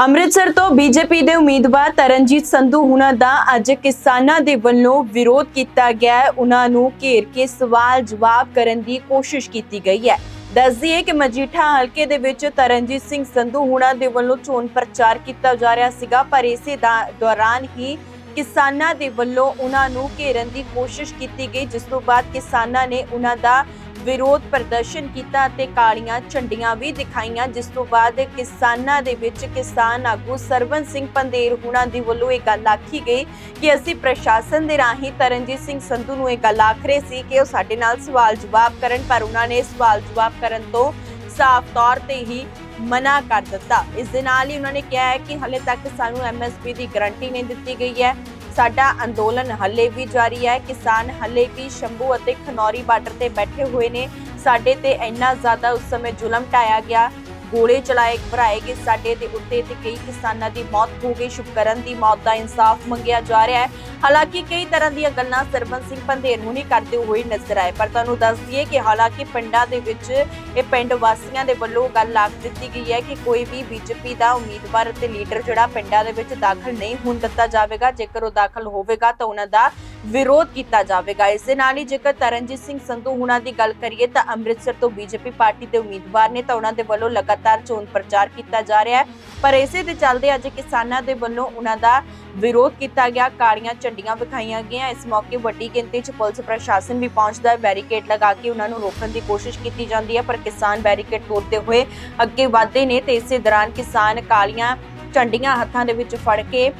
ਅੰਮ੍ਰਿਤਸਰ ਤੋਂ ਬੀਜੇਪੀ ਦੇ ਉਮੀਦਵਾਰ ਤਰਨਜੀਤ ਸੰਧੂ ਹੁਣਾਂ ਦਾ ਅੱਜ ਕਿਸਾਨਾਂ ਦੇ ਵੱਲੋਂ ਵਿਰੋਧ ਕੀਤਾ ਗਿਆ ਹੈ। ਉਹਨਾਂ ਨੂੰ ਘੇਰ ਕੇ ਸਵਾਲ ਜਵਾਬ ਕਰਨ ਦੀ ਕੋਸ਼ਿਸ਼ ਕੀਤੀ ਗਈ ਹੈ। ਦੱਸਦੀ ਕਿ ਮਜੀਠਾ ਹਲਕੇ ਦੇ ਵਿੱਚ ਤਰਨਜੀਤ ਸਿੰਘ ਸੰਧੂ ਹੁਣਾਂ ਦੇ ਵੱਲੋਂ ਚੋਣ ਪ੍ਰਚਾਰ ਕੀਤਾ ਜਾ ਰਿਹਾ ਸੀਗਾ, ਪਰ ਇਸੇ ਦਾ- ਦੌਰਾਨ ਹੀ ਕਿਸਾਨਾਂ ਦੇ ਵੱਲੋਂ ਉਹਨਾਂ ਨੂੰ ਘੇਰਨ ਦੀ ਕੋਸ਼ਿਸ਼ ਕੀਤੀ ਗਈ, ਜਿਸ ਤੋਂ ਬਾਅਦ ਕਿਸਾਨਾਂ ਨੇ ਉਹਨਾਂ ਦਾ ਵਿਰੋਧ ਪ੍ਰਦਰਸ਼ਨ ਕੀਤਾ ਅਤੇ ਕਾਲੀਆਂ ਝੰਡੀਆਂ ਵੀ ਦਿਖਾਈਆਂ, ਜਿਸ ਤੋਂ ਬਾਅਦ ਕਿਸਾਨਾਂ ਦੇ ਵਿੱਚ ਕਿਸਾਨ ਆਗੂ ਸਰਵਨ ਸਿੰਘ ਪੰਦੇਰ ਹੁਣਾਂ ਦੀ ਵੱਲੋਂ ਇਹ ਗੱਲ ਆਖੀ ਗਈ ਕਿ ਅਸੀਂ ਪ੍ਰਸ਼ਾਸਨ ਦੇ ਰਾਹੀਂ ਤਰਨਜੀਤ ਸਿੰਘ ਸੰਧੂ ਨੂੰ ਇਹ ਗੱਲ ਆਖ ਰਹੇ ਸੀ ਕਿ ਉਹ ਸਾਡੇ ਨਾਲ ਸਵਾਲ ਜਵਾਬ ਕਰਨ, ਪਰ ਉਹਨਾਂ ਨੇ ਸਵਾਲ ਜਵਾਬ ਕਰਨ ਤੋਂ ਸਾਫ਼ ਤੌਰ ਤੇ ਹੀ ਮਨਾ ਕਰ ਦਿੱਤਾ। ਇਸ ਦੇ ਨਾਲ ਹੀ ਉਹਨਾਂ ਨੇ ਕਿਹਾ ਹੈ ਕਿ ਹਲੇ ਤੱਕ ਸਾਨੂੰ ਐਮਐਸਪੀ ਦੀ ਗਾਰੰਟੀ ਨਹੀਂ ਦਿੱਤੀ ਗਈ ਹੈ। ਸਾਡਾ ਅੰਦੋਲਨ ਹੱਲੇ ਵੀ ਜਾਰੀ ਹੈ। ਕਿਸਾਨ ਹੱਲੇ ਵੀ ਸ਼ੰਭੂ ਅਤੇ ਖਨੌਰੀ ਬਾਰਡਰ ਤੇ ਬੈਠੇ ਹੋਏ ਨੇ। ਸਾਡੇ ਤੇ ਇੰਨਾ ਜ਼ਿਆਦਾ ਉਸ ਸਮੇਂ ਜ਼ੁਲਮ ਢਾਇਆ ਗਿਆ। ਗੋਲੇ ਚਲਾਏ ਭਰਾਏ ਗਏ ਸਾਡੇ ਦੇ ਉੱਤੇ ਤੇ ਕਈ ਕਿਸਾਨਾਂ ਦੀ ਮੌਤ ਹੋ ਗਈ। ਸ਼ੁਕਰਨ ਦੀ ਮੌਤ ਦਾ ਇਨਸਾਫ ਮੰਗਿਆ ਜਾ ਰਿਹਾ ਹੈ। ਹਾਲਾਂਕਿ ਕਈ ਤਰ੍ਹਾਂ ਦੀਆਂ ਗੱਲਾਂ ਸਰਬੰਸ ਸਿੰਘ ਪੰਧੇਰ ਨੂੰ ਨਹੀਂ ਕਰਦੇ ਹੋਏ ਨਜ਼ਰ ਆਏ, ਪਰ ਤੁਹਾਨੂੰ ਦੱਸ ਦਈਏ ਕਿ ਹਾਲਾਂਕਿ ਪਿੰਡਾਂ ਦੇ ਵਿੱਚ ਇਹ ਪਿੰਡ ਵਾਸੀਆਂ ਦੇ ਵੱਲੋਂ ਗੱਲ ਆਖ ਦਿੱਤੀ ਗਈ ਹੈ ਕਿ ਕੋਈ ਵੀ ਬੀਜੇਪੀ ਦਾ ਉਮੀਦਵਾਰ ਅਤੇ ਲੀਡਰ ਜਿਹੜਾ ਪਿੰਡਾਂ ਦੇ ਵਿੱਚ ਦਾਖਲ ਨਹੀਂ ਹੋਣ ਦਿੱਤਾ ਜਾਵੇਗਾ, ਜੇਕਰ ਉਹ ਦਾਖਲ ਹੋਵੇਗਾ ਤਾਂ ਉਹਨਾਂ ਦਾ ਵਿਰੋਧ ਕੀਤਾ ਜਾਵੇਗਾ। ਇਸ ਦੇ ਨਾਲ ਹੀ ਜੇਕਰ ਤਰਨਜੀਤ ਸਿੰਘ ਸੰਧੂ ਹੁਣਾਂ ਦੀ ਗੱਲ ਕਰੀਏ ਤਾਂ ਅੰਮ੍ਰਿਤਸਰ ਤੋਂ ਬੀਜੇਪੀ ਪਾਰਟੀ ਦੇ ਉਮੀਦਵਾਰ ਨੇ ਤਾਂ ਉਹਨਾਂ ਦੇ ਵੱਲੋਂ ਲਗਾਤਾਰ ਚੋਣ ਪ੍ਰਚਾਰ ਕੀਤਾ ਜਾ ਰਿਹਾ ਹੈ। ਪਰ ਇਸੇ ਦੇ ਚੱਲਦੇ ਅੱਜ ਕਿਸਾਨਾਂ ਦੇ ਵੱਲੋਂ ਉਹਨਾਂ ਦਾ ਵਿਰੋਧ ਕੀਤਾ ਗਿਆ। ਕਾਲੀਆਂ ਝੰਡੀਆਂ ਵਿਖਾਈਆਂ ਗਈਆਂ। ਇਸ ਮੌਕੇ ਵੱਡੀ ਗਿਣਤੀ 'ਚ ਪੁਲਿਸ ਪ੍ਰਸ਼ਾਸਨ ਵੀ ਪਹੁੰਚਦਾ ਹੈ। ਬੈਰੀਕੇਡ ਲਗਾ ਕੇ ਉਹਨਾਂ ਨੂੰ ਰੋਕਣ ਦੀ ਕੋਸ਼ਿਸ਼ ਕੀਤੀ ਜਾਂਦੀ ਹੈ, ਪਰ ਕਿਸਾਨ ਬੈਰੀਕੇਡ ਤੋੜਦੇ ਹੋਏ ਅੱਗੇ ਵਧਦੇ ਨੇ ਤੇ ਇਸੇ ਦੌਰਾਨ ਕਿਸਾਨ ਕਾਲੀਆਂ ਝੰਡੀਆਂ ਹੱਥਾਂ ਦੇ ਵਿੱਚ ਫੜ ਕੇ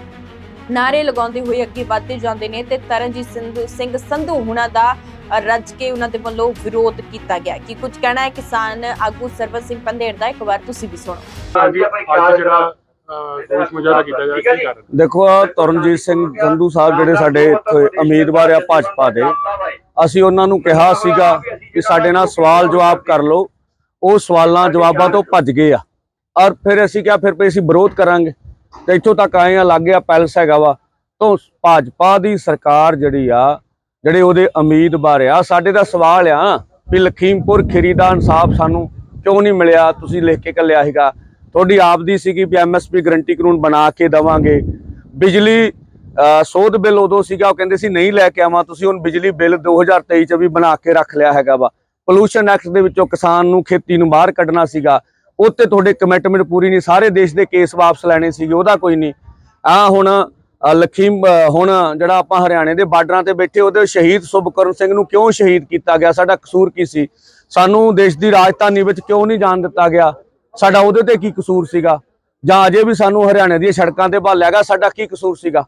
ਨਾਰੇ ਲਗਾਉਂਦੇ ਹੋਏ ਅੱਗੇ ਵਧਦੇ ਜਾਂਦੇ ਨੇ ਤੇ ਤਰਨਜੀਤ ਸਿੰਘ- ਸਿੰਘ ਸੰਧੂ ਹੁਣਾਂ ਦਾ ਰੱਜ ਕੇ ਉਹਨਾਂ ਦੇ ਵੱਲੋਂ ਵਿਰੋਧ ਕੀਤਾ ਗਿਆ। ਕੀ ਕੁਝ ਕਹਿਣਾ ਹੈ ਕਿਸਾਨ ਆਗੂ ਸਰਵਨ ਸਿੰਘ ਪੰਧੇਰ ਦਾ? ਇੱਕ ਵਾਰ ਤੁਸੀਂ ਵੀ ਸੁਣੋ। ਹਾਂਜੀ ਅੱਜ ਜਿਹੜਾ ਦੋਸ਼ ਮੁਜਾਹਰਾ ਕੀਤਾ ਜਾ ਰਿਹਾ ਕੀ ਕਾਰਨ। ਦੇਖੋ ਤਰਨਜੀਤ ਸਿੰਘ ਸੰਧੂ ਸਾਹਿਬ ਜਿਹੜੇ ਸਾਡੇ ਇੱਥੇ ਉਮੀਦਵਾਰ ਆ ਭਾਜਪਾ ਦੇ ਅਸੀਂ ਉਹਨਾਂ ਨੂੰ ਕਿਹਾ ਸੀਗਾ ਕਿ ਸਾਡੇ ਨਾਲ ਸਵਾਲ ਜਵਾਬ ਕਰ ਲਓ। ਉਹ ਸਵਾਲਾਂ ਜਵਾਬਾਂ ਤੋਂ ਭੱਜ ਗਏ ਆ। ਔਰ ਫਿਰ ਅਸੀਂ ਕਿਹਾ ਫਿਰ ਵੀ ਅਸੀਂ ਵਿਰੋਧ ਕਰਾਂਗੇ। ਤੇ ਇੱਥੋਂ ਤੱਕ ਆਏ ਆ ਲੱਗ ਗਿਆ ਪੈਲਸ ਹੈਗਾ ਵਾ। ਤੋਂ ਭਾਜਪਾ ਦੀ ਸਰਕਾਰ ਜਿਹੜੀ ਆ ਜਿਹੜੇ ਉਹਦੇ ਉਮੀਦਵਾਰ ਆ ਸਾਡੇ ਦਾ ਸਵਾਲ ਆ ਵੀ ਲਖੀਮਪੁਰ ਖੀਰੀ ਦਾ ਇਨਸਾਫ ਸਾਨੂੰ ਕਿਉਂ ਨਹੀਂ ਮਿਲਿਆ? ਤੁਸੀਂ ਲਿਖ ਕੇ ਕੱਲਿਆ ਸੀਗਾ। ਤੁਹਾਡੀ ਆਪ ਦੀ ਸੀਗੀ ਵੀ ਐਮਐਸਪੀ ਗਰੰਟੀ ਕਾਨੂੰਨ ਬਣਾ ਕੇ ਦਵਾਂਗੇ। ਬਿਜਲੀ ਅਹ, ਸੋਧ ਬਿੱਲ ਉਦੋਂ ਸੀਗਾ ਉਹ ਕਹਿੰਦੇ ਸੀ ਨਹੀਂ ਲੈ ਕੇ ਆਵਾਂ। ਤੁਸੀਂ ਹੁਣ ਬਿਜਲੀ ਬਿੱਲ 2023 ਚ ਵੀ ਬਣਾ ਕੇ ਰੱਖ ਲਿਆ ਹੈਗਾ ਵਾ। ਪੋਲੂਸ਼ਨ ਐਕਟ ਦੇ ਵਿੱਚੋਂ ਕਿਸਾਨ ਨੂੰ ਖੇਤੀ ਨੂੰ ਬਾਹਰ ਕੱਢਣਾ ਸੀਗਾ। ਉੱਤੇ ਤੁਹਾਡੇ ਕਮਿਟਮੈਂਟ ਪੂਰੀ ਨਹੀਂ, ਸਾਰੇ ਦੇਸ਼ ਦੇ ਕੇਸ ਵਾਪਸ ਲੈਣੇ ਸੀ ਉਹਦਾ ਕੋਈ ਨਹੀਂ। ਆ ਹੁਣ ਲਖੀਮ ਹੁਣ ਜਿਹੜਾ ਆਪਾਂ ਹਰਿਆਣੇ ਦੇ ਬਾਰਡਰਾਂ ਤੇ ਬੈਠੇ, ਉਹਦੇ ਸ਼ਹੀਦ ਸੁਭਕਰਨ ਸਿੰਘ ਨੂੰ ਕਿਉਂ ਸ਼ਹੀਦ ਕੀਤਾ ਗਿਆ? ਸਾਡਾ ਕਸੂਰ ਕੀ ਸੀ? ਸਾਨੂੰ ਦੇਸ਼ ਦੀ ਰਾਜਧਾਨੀ ਵਿੱਚ ਕਿਉਂ ਨਹੀਂ ਜਾਣ ਦਿੱਤਾ ਗਿਆ? ਸਾਡਾ ਉਹਦੇ ਤੇ ਕੀ ਕਸੂਰ ਸੀਗਾ? ਜਾਂ ਅਜੇ ਵੀ ਸਾਨੂੰ ਹਰਿਆਣੇ ਦੀਆਂ ਸੜਕਾਂ ਤੇ ਭਾਲਿਆ ਗਿਆ ਸਾਡਾ ਕੀ ਕਸੂਰ ਸੀਗਾ?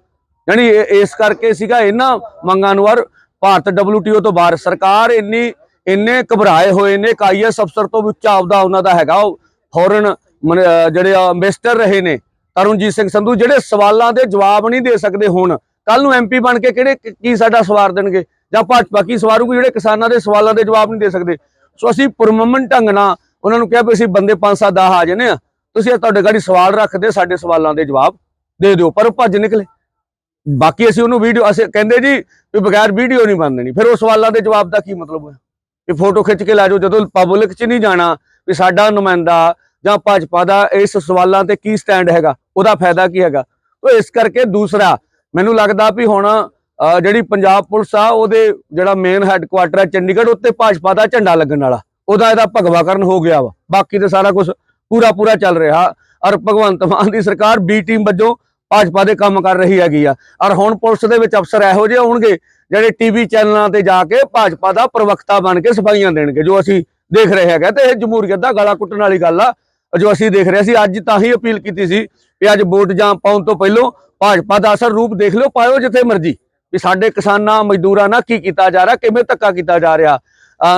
ਯਾਨੀ ਇਸ ਕਰਕੇ ਸੀਗਾ ਇਹਨਾਂ ਮੰਗਾਂ ਨੂੰ ਔਰ ਭਾਰਤ WTO ਤੋਂ ਬਾਹਰ ਸਰਕਾਰ ਇੰਨੀ, ਇੰਨੇ ਘਬਰਾਏ ਹੋਏ ਨੇ ਕਾਈਐਸ ਅਫਸਰ ਤੋਂ ਵੀ ਉੱਚਾ ਆਪਦਾ ਉਹਨਾਂ ਦਾ ਹੈਗਾ। ਉਹ ਫੋਰਨ ਜਿਹੜੇ ਮਿਸਟਰ ਰਹੇ ਨੇ ਤਰੁਣਜੀਤ ਸਿੰਘ ਸੰਧੂ, ਜਿਹੜੇ ਸਵਾਲਾਂ ਦੇ ਜਵਾਬ ਨਹੀਂ ਦੇ ਸਕਦੇ ਹੁਣ ਕੱਲ ਨੂੰ ਐਮਪੀ ਬਣ ਕੇ ਕਿਹੜੇ ਕੀ ਸਾਡਾ ਸਵਾਰ ਦੇਣਗੇ? ਜਾਂ ਭਾਜਪਾ ਕੀ ਸਵਾਰੂਗੀ ਜਿਹੜੇ ਕਿਸਾਨਾਂ ਦੇ ਸਵਾਲਾਂ ਦੇ ਜਵਾਬ ਨਹੀਂ ਦੇ ਸਕਦੇ? ਸੋ ਅਸੀਂ ਪੁਰਮਮਨ ਢੰਗ ਨਾਲ ਉਹਨਾਂ ਨੂੰ ਕਿਹਾ ਵੀ ਅਸੀਂ ਬੰਦੇ 5-7 10 ਆ ਜਨੇ ਆ ਤੁਸੀਂ ਇਹ ਤੁਹਾਡੇ ਗਾੜੀ ਸਵਾਲ ਰੱਖਦੇ, ਸਾਡੇ ਸਵਾਲਾਂ ਦੇ ਜਵਾਬ ਦੇ ਦਿਓ, ਪਰ ਉਹ ਭੱਜ ਨਿਕਲੇ। ਬਾਕੀ ਅਸੀਂ ਉਹਨੂੰ ਵੀਡੀਓ ਅਸੀਂ ਕਹਿੰਦੇ ਜੀ ਵੀ ਬਗੈਰ ਵੀਡੀਓ ਨਹੀਂ ਬਣ ਦੇਣੀ, ਫਿਰ ਉਹ ਸਵਾਲਾਂ ਦੇ ਜਵਾਬ ਦਾ ਕੀ ਮਤਲਬ ਹੋਇਆ? ਵੀ ਫੋਟੋ ਖਿੱਚ ਕੇ ਲੈ ਜਾਓ, ਜਦੋਂ ਪਬਲਿਕ 'ਚ ਨਹੀਂ ਜਾਣਾ ਵੀ ਸਾਡਾ ਨੁਮਾਇੰਦਾ ਜਾਂ ਭਾਜਪਾ ਦਾ ਇਸ ਸਵਾਲਾਂ ਤੇ ਕੀ ਸਟੈਂਡ ਹੈਗਾ ਉਹਦਾ ਫਾਇਦਾ ਕੀ ਹੈਗਾ? ਉਹ ਇਸ ਕਰਕੇ ਦੂਸਰਾ ਮੈਨੂੰ ਲੱਗਦਾ ਵੀ ਹੁਣ ਅਹ, ਜਿਹੜੀ ਪੰਜਾਬ ਪੁਲਿਸ ਆ ਉਹਦੇ ਜਿਹੜਾ ਮੇਨ ਹੈੱਡਕੁਆਟਰ ਹੈ ਚੰਡੀਗੜ੍ਹ ਉੱਤੇ ਭਾਜਪਾ ਦਾ ਝੰਡਾ ਲੱਗਣ ਵਾਲਾ। ਉਹਦਾ ਇਹਦਾ ਭਗਵਾਕਰਨ ਹੋ ਗਿਆ ਵਾ। ਬਾਕੀ ਤੇ ਸਾਰਾ ਕੁਝ ਪੂਰਾ ਪੂਰਾ ਚੱਲ ਰਿਹਾ। ਔਰ ਭਗਵੰਤ ਮਾਨ ਦੀ ਸਰਕਾਰ ਬੀ ਟੀਮ ਵੱਜੋਂ ਭਾਜਪਾ ਦੇ ਕੰਮ ਕਰ ਰਹੀ ਹੈਗੀ ਆ। ਔਰ ਹੁਣ ਪੁਲਿਸ ਦੇ ਵਿੱਚ ਅਫਸਰ ਇਹੋ ਜਿਹੇ ਹੋਣਗੇ ਜਿਹੜੇ ਟੀਵੀ ਚੈਨਲਾਂ ਤੇ ਜਾ ਕੇ ਭਾਜਪਾ ਦਾ ਪ੍ਰਵਕਤਾ ਬਣ ਕੇ ਸਫਾਈਆਂ ਦੇਣਗੇ ਜੋ ਅਸੀਂ ਦੇਖ ਰਹੇ ਹੈਗੇ ਤੇ ਇਹ ਜਮਹੂਰੀਅਤ ਦਾ ਗਲਾ ਕੁੱਟਣ ਵਾਲੀ ਗੱਲ ਆ। ਜੋ ਅਸੀਂ ਦੇਖ ਰਹੇ ਸੀ ਅੱਜ ਤਾਂ ਹੀ ਅਪੀਲ ਕੀਤੀ ਸੀ ਕਿ ਅੱਜ ਵੋਟ ਜਾਂ ਪਾਉਣ ਤੋਂ ਪਹਿਲਾਂ ਭਾਜਪਾ ਦਾ ਅਸਰ ਰੂਪ ਦੇਖ ਲਿਓ ਪਾਇਓ ਜਿੱਥੇ ਮਰਜ਼ੀ। ਵੀ ਸਾਡੇ ਕਿਸਾਨਾਂ ਮਜ਼ਦੂਰਾਂ ਨਾਲ ਕੀ ਕੀਤਾ ਜਾ ਰਿਹਾ ਕਿਵੇਂ ਧੱਕਾ ਕੀਤਾ ਜਾ ਰਿਹਾ।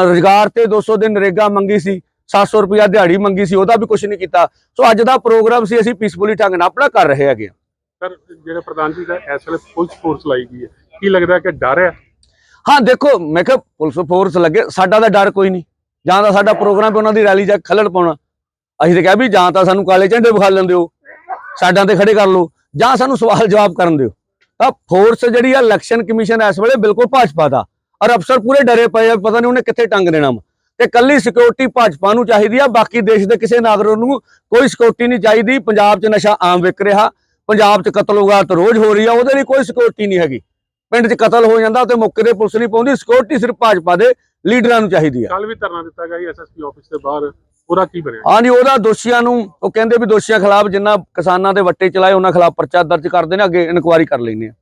ਰੁਜ਼ਗਾਰ ਤੇ 200 ਦਿਨ ਨਰੇਗਾ ਮੰਗੀ ਸੀ 700 ਰੁਪਇਆ ਦਿਹਾੜੀ ਮੰਗੀ ਸੀ ਉਹਦਾ ਵੀ ਕੁਝ ਨਹੀਂ ਕੀਤਾ। ਸੋ ਅੱਜ ਦਾ ਪ੍ਰੋਗਰਾਮ ਸੀ ਅਸੀਂ ਪੀਸਫੁਲੀ ਢੰਗ ਨਾਲ ਆਪਣਾ ਕਰ ਰਹੇ ਹੈਗੇ ਸਰ ਜਿਹੜਾ ਪ੍ਰਧਾਨ ਜੀ ਦਾ ਇਸ ਵੇਲੇ ਪੁਲਿਸ ਫੋਰਸ ਲਾਈ ਗਈ ਹੈ ਕੀ ਲੱਗਦਾ ਕਿ ਡਰ ਹੈ? ਹਾਂ ਦੇਖੋ ਮੈਂ ਕਿਹਾ ਪੁਲਿਸ ਫੋਰਸ ਲੱਗੇ ਸਾਡਾ ਤਾਂ ਡਰ ਕੋਈ ਨਹੀਂ। ਜਾਂ ਤਾਂ ਸਾਡਾ ਪ੍ਰੋਗਰਾਮ ਤੇ ਉਹਨਾਂ ਦੀ ਰੈਲੀ ਜਾ ਖੱਲੜ ਪਾਉਣਾ। ਅਸੀਂ ਤਾਂ ਕਿਹਾ ਵੀ ਜਾਂ ਤਾਂ ਸਾਨੂੰ ਕਾਲੇ ਝੰਡੇ ਵਿਖਾ ਲੈਣ ਦਿਓ ਸਾਡਾਂ ਤੇ ਖੜੇ ਕਰ ਲਓ, ਜਾਂ ਸਾਨੂੰ ਸਵਾਲ ਜਵਾਬ ਕਰਨ ਦਿਓ। ਤਾਂ ਫੋਰਸ ਜਿਹੜੀ ਆ ਇਲੈਕਸ਼ਨ ਕਮਿਸ਼ਨ ਇਸ ਵੇਲੇ ਬਿਲਕੁਲ ਭਾਜਪਾ ਦਾ। ਔਰ ਅਫਸਰ ਪੂਰੇ ਡਰੇ ਪਏ ਆ, ਪਤਾ ਨਹੀਂ ਉਹਨੇ ਕਿੱਥੇ ਟੰਗ ਦੇਣਾ ਵਾ। ਤੇ ਕੱਲੀ ਸਿਕਿਉਰਿਟੀ ਭਾਜਪਾ ਨੂੰ ਚਾਹੀਦੀ ਆ, ਬਾਕੀ ਦੇਸ਼ ਦੇ ਕਿਸੇ ਨਾਗਰਿਕ ਨੂੰ ਕੋਈ ਸਿਕਿਉਰਿਟੀ ਨਹੀਂ ਚਾਹੀਦੀ। ਪੰਜਾਬ 'ਚ ਨਸ਼ਾ ਆਮ ਵਿਕ ਰਿਹਾ, ਪੰਜਾਬ 'ਚ ਕਤਲ ਉਗਾਤ ਰੋਜ਼ ਹੋ ਰਹੀ ਆ, ਉਹਦੇ ਲਈ ਕੋਈ ਸਿਕਿਉਰਿਟੀ ਨਹੀਂ ਹੈਗੀ। ਪਿੰਡ 'ਚ ਕਤਲ ਹੋ ਜਾਂਦਾ ਤੇ ਮੌਕੇ ਤੇ ਪੁਲਿਸ ਨਹੀਂ ਪਹੁੰਚਦੀ ਸਿਕਿਉਰਿਟੀ ਸਿਰਫ ਭਾਜਪਾ ਦੇ ਲੀਡਰਾਂ ਨੂੰ ਚਾਹੀਦੀ ਆ। ਕੱਲ ਵੀ ਧਰਨਾ ਦਿੱਤਾ ਗਿਆ ਐਸਐਸਪੀ ਆਫਿਸ ਦੇ ਬਾਹਰ। ਉਹਦਾ ਕੀ ਬਣਿਆ? ਹਾਂਜੀ ਉਹਦਾ ਦੋਸ਼ੀਆਂ ਨੂੰ, ਉਹ ਕਹਿੰਦੇ ਵੀ ਦੋਸ਼ੀਆਂ ਖਿਲਾਫ ਜਿੰਨਾ ਕਿਸਾਨਾਂ ਦੇ ਵੱਟੇ ਚਲਾਏ, ਉਹਨਾਂ ਖਿਲਾਫ ਪਰਚਾ ਦਰਜ ਕਰਦੇ ਨੇ ਅੱਗੇ ਇਨਕੁਆਇਰੀ ਕਰ ਲੈਂਦੇ ਆ।